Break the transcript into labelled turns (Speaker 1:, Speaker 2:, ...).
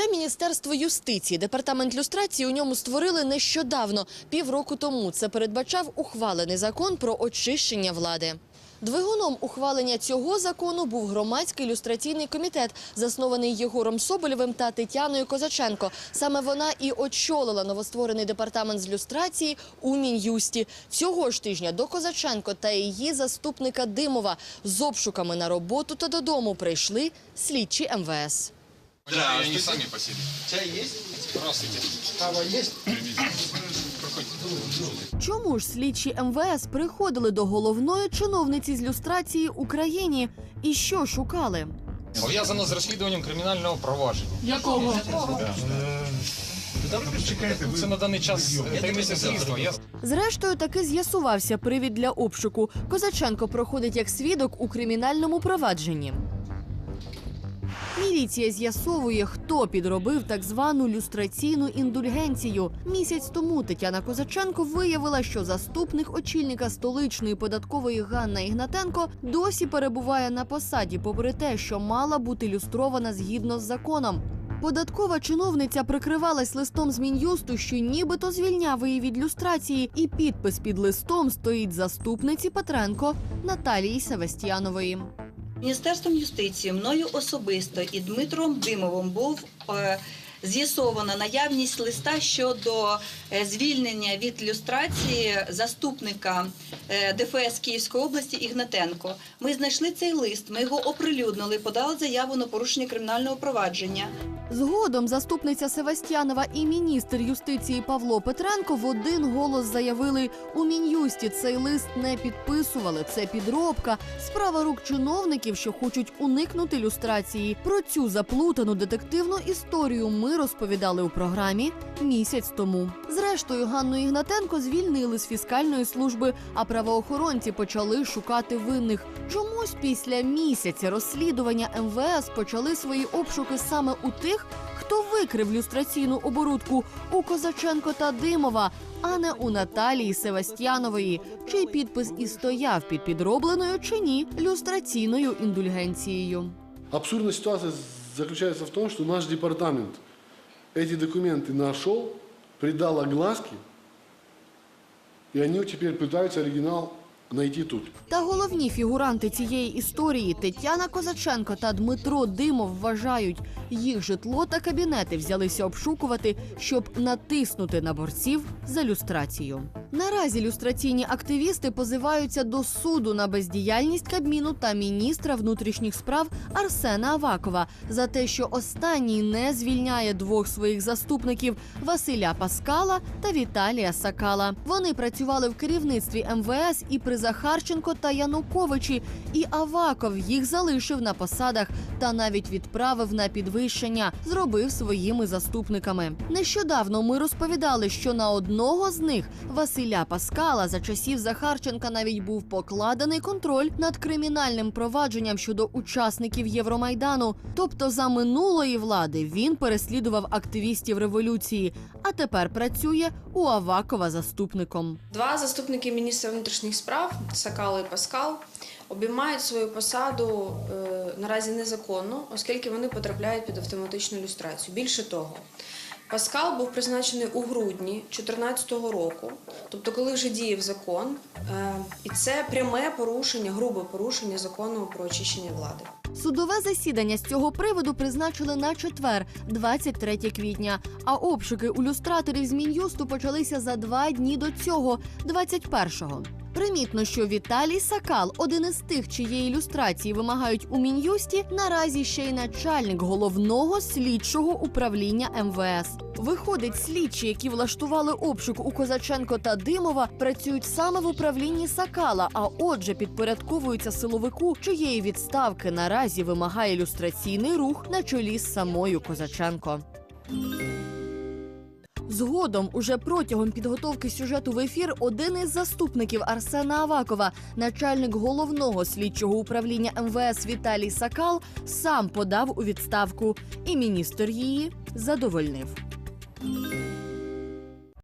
Speaker 1: Це міністерство юстиції. Департамент люстрації у ньому створили нещодавно, півроку тому. Це передбачав ухвалений закон про очищення влади. Двигуном ухвалення цього закону був громадський люстраційний комітет, заснований Єгором Соболєвим та Тетяною Козаченко. Саме вона і очолила новостворений департамент з люстрації у Мін'юсті. Цього ж тижня до Козаченко та її заступника Димова з обшуками на роботу та додому прийшли слідчі МВС.
Speaker 2: Да, они сами по себе.
Speaker 3: Чай есть?
Speaker 2: Здравствуйте.
Speaker 3: Кава есть?
Speaker 1: Чому ж слідчі МВС приходили до головної чиновниці з люстрації Україні і що шукали?
Speaker 2: Пов'язано з розслідуванням кримінального провадження.
Speaker 1: Якого?
Speaker 2: Це на даний час таємниця слідства. Я
Speaker 1: Зрештою, таки з'ясувався привід для обшуку. Козаченко проходить як свідок у кримінальному провадженні. Міліція з'ясовує, хто підробив так звану люстраційну індульгенцію. Місяць тому Тетяна Козаченко виявила, що заступник очільника столичної податкової Ганна Ігнатенко досі перебуває на посаді, попри те, що мала бути люстрована згідно з законом. Податкова чиновниця прикривалась листом з мін'юсту, що нібито звільняв її від люстрації, і підпис під листом стоїть заступниці Петренко Наталії Севастьянової.
Speaker 4: Міністерством юстиції мною особисто і Дмитром Димовим був е, з'ясовано наявність листа щодо е, звільнення від люстрації заступника ДФС Київської області Ігнатенко. Ми знайшли цей лист, ми його оприлюднили, подали заяву на порушення кримінального провадження.
Speaker 1: Згодом заступниця Севастьянова і міністр юстиції Павло Петренко в один голос заявили, у мін'юсті цей лист не підписували. Це підробка, справа рук чиновників, що хочуть уникнути люстрації. Про цю заплутану детективну історію ми розповідали у програмі місяць тому. Зрештою, Ганну Ігнатенко звільнили з фіскальної служби, а правоохоронці почали шукати винних. Чомусь після місяця розслідування МВС почали свої обшуки саме у тих, хто викрив люстраційну оборудку у Козаченко та Димова, а не у Наталії Севастьянової, чий підпис і стояв під підробленою чи ні люстраційною індульгенцією.
Speaker 5: Абсурдная ситуация заключается в том, что наш департамент эти документы нашел, придал огласке, и они теперь пытаются оригинал найти тут.
Speaker 1: Та головні фігуранти цієї історії Тетяна Козаченко та Дмитро Димов вважають, їх житло та кабінети взялися обшукувати, щоб натиснути на борців за люстрацію. Наразі люстраційні активісти позиваються до суду на бездіяльність Кабміну та міністра внутрішніх справ Арсена Авакова за те, що останній не звільняє двох своїх заступників Василя Паскала та Віталія Сакала. Вони працювали в керівництві МВС і при Захарченко та Януковичі, і Аваков їх залишив на посадах та навіть відправив на підвищення, зробив своїми заступниками. Нещодавно ми розповідали, що на одного з них Василя Паскала за часів Захарченка навіть був покладений контроль над кримінальним провадженням щодо учасників Євромайдану. Тобто за минулої влади він переслідував активістів революції, а тепер працює у Авакова заступником.
Speaker 6: Два заступники міністра внутрішніх справ Сакал і Паскал обіймають свою посаду е, наразі незаконно, оскільки вони потрапляють під автоматичну люстрацію. Більше того, Паскал був призначений у грудні 2014 року, тобто коли вже діяв закон, е, і це пряме порушення, грубе порушення закону про очищення влади.
Speaker 1: Судове засідання з цього приводу призначили на четвер, 23 квітня. А обшуки у люстраторів з Мін'юсту почалися за два дні до цього, 21-го. Примітно, що Віталій Сакал, один із тих, чиєї ілюстрації вимагають у мін'юсті, наразі ще й начальник головного слідчого управління МВС. Виходить, слідчі, які влаштували обшук у Козаченко та Димова, працюють саме в управлінні Сакала, а отже, підпорядковуються силовику, чиєї відставки наразі вимагає люстраційний рух на чолі з самою Козаченко. Згодом, уже протягом підготовки сюжету в ефір, один із заступників Арсена Авакова, начальник головного слідчого управління МВС Віталій Сакал, сам подав у відставку, і міністр її задовольнив.